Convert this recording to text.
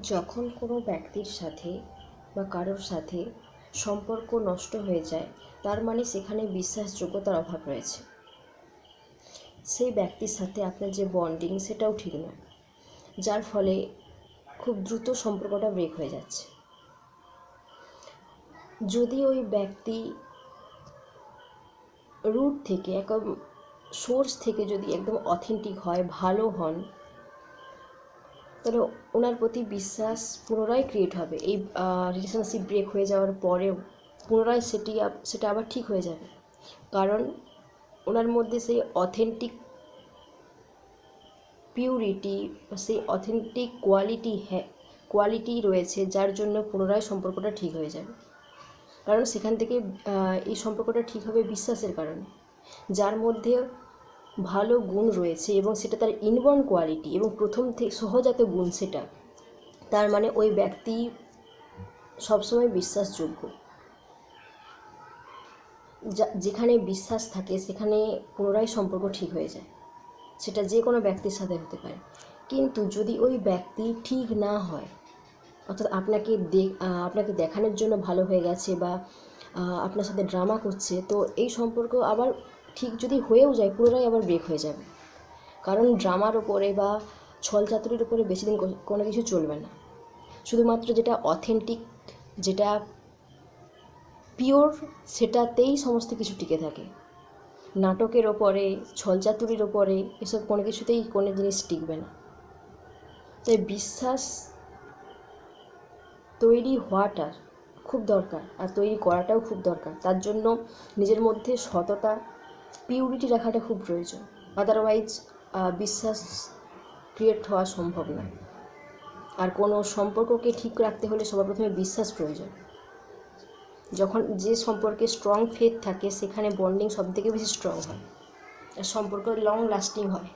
যখন কোনো ব্যক্তির সাথে বা কারোর সাথে সম্পর্ক নষ্ট হয়ে যায়, তার মানে সেখানে বিশ্বাসযোগ্যতার অভাব রয়েছে। সেই ব্যক্তির সাথে আপনার যে বন্ডিং সেটাও ঠিক নয়, যার ফলে খুব দ্রুত সম্পর্কটা ব্রেক হয়ে যাচ্ছে। যদি ওই ব্যক্তি রুট থেকে, একদম সোর্স থেকে যদি একদম অথেন্টিক হয়, ভালো হন তাহলে ওনার প্রতি বিশ্বাস পুনরায় ক্রিয়েট হবে। এই রিলেশনশিপ ব্রেক হয়ে যাওয়ার পরেও পুনরায় সেটি সেটা আবার ঠিক হয়ে যাবে। কারণ ওনার মধ্যে সেই অথেন্টিক পিউরিটি সেই অথেন্টিক কোয়ালিটি হ্যাঁ কোয়ালিটি রয়েছে, যার জন্য পুনরায় সম্পর্কটা ঠিক হয়ে যাবে। কারণ সেখান থেকে এই সম্পর্কটা ঠিক হবে বিশ্বাসের কারণে। যার মধ্যে ভালো গুণ রয়েছে এবং সেটা তার ইনবর্ন কোয়ালিটি এবং প্রথম থেকে সহজাত গুণ সেটা। তার মানে ওই ব্যক্তি সবসময় বিশ্বাসযোগ্য। যেখানে বিশ্বাস থাকে সেখানে পুনরায় সম্পর্ক ঠিক হয়ে যায়। সেটা যে কোনো ব্যক্তির সাথে হতে পারে। কিন্তু যদি ওই ব্যক্তি ঠিক না হয়, অর্থাৎ আপনাকে দেখ আপনাকে দেখানোর জন্য ভালো হয়ে গেছে বা আপনার সাথে ড্রামা করছে, তো এই সম্পর্ক আবার ঠিক যদি হয়েও যায় পুনরায় আবার ব্রেক হয়ে যাবে। কারণ ড্রামার ওপরে বা ছল ছলচাতুরির উপরে বেশি দিন কোনো কিছু চলবে না। শুধুমাত্র যেটা অথেন্টিক যেটা পিওর সেটাতেই সমস্ত কিছু টিকে থাকে। নাটকের ওপরে, ছলচাতুরির ওপরে, এসব কোনো কিছুতেই কোনো জিনিস টিকবে না। তাই বিশ্বাস তৈরি হওয়াটা খুব দরকার, আর তৈরি করাটাও খুব দরকার। তার জন্য নিজের মধ্যে সততা পিউরিটি রাখাটা খুব প্রয়োজন। আদারওয়াইজ বিশ্বাস ক্রিয়েট হওয়া সম্ভব না। আর কোনো সম্পর্ককে ঠিক রাখতে হলে সবার প্রথমে বিশ্বাস প্রয়োজন। যখন যে সম্পর্কে স্ট্রং ফেথ থাকে, সেখানে বন্ডিং সব থেকে বেশি স্ট্রং হয়। আর সম্পর্ক লং লাস্টিং হয়।